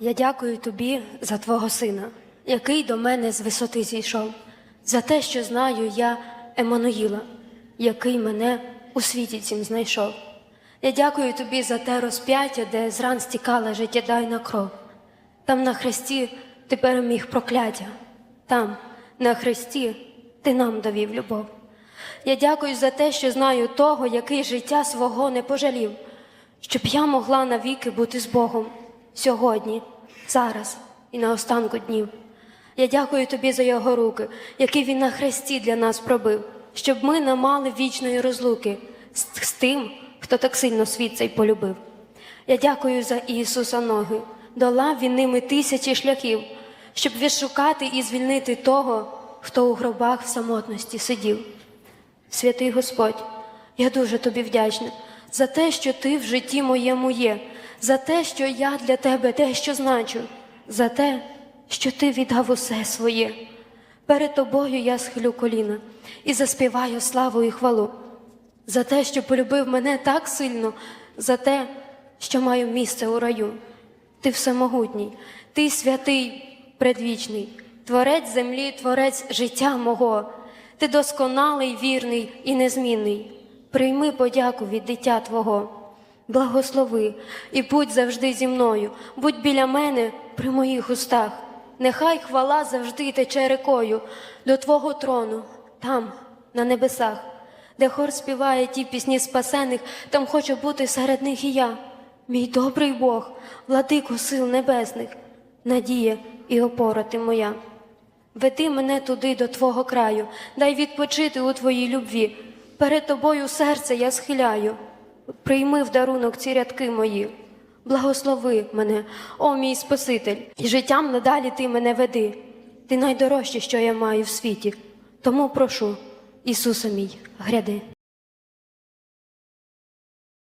Я дякую тобі за твого сина, який до мене з висоти зійшов, за те, що знаю я Еммануїла, який мене у світі цім знайшов. Я дякую тобі за те розп'яття, де зран стікала життєдайна кров. Там на хресті ти переміг прокляття, там, на хресті, ти нам довів любов. Я дякую за те, що знаю того, який життя свого не пожалів, щоб я могла навіки бути з Богом сьогодні, зараз і на останку днів. Я дякую тобі за його руки, які він на хресті для нас пробив, щоб ми не мали вічної розлуки з, тим, хто так сильно світ цей полюбив. Я дякую за Ісуса ноги, долав він ними тисячі шляхів, щоб відшукати і звільнити того, хто у гробах в самотності сидів. Святий Господь, я дуже тобі вдячна за те, що ти в житті моєму є, за те, що я для тебе дещо значу, за те, що ти віддав усе своє. Перед тобою я схилю коліна і заспіваю славу і хвалу, за те, що полюбив мене так сильно, за те, що маю місце у раю. Ти всемогутній, ти святий, предвічний, творець землі, творець життя мого. Ти досконалий, вірний і незмінний. Прийми подяку від дитя Твого. Благослови і будь завжди зі мною, будь біля мене при моїх устах. Нехай хвала завжди тече рекою до Твого трону, там, на небесах, де хор співає ті пісні спасених, там хочу бути серед них і я, мій добрий Бог, владико сил небесних, надія і опора ти моя. Веди мене туди до Твого краю, дай відпочити у Твоїй любві. Перед тобою серце я схиляю. Прийми в дарунок ці рядки мої. Благослови мене, о мій Спаситель, і життям надалі ти мене веди. Ти найдорожче, що я маю в світі. Тому прошу, Ісуса мій, гряди.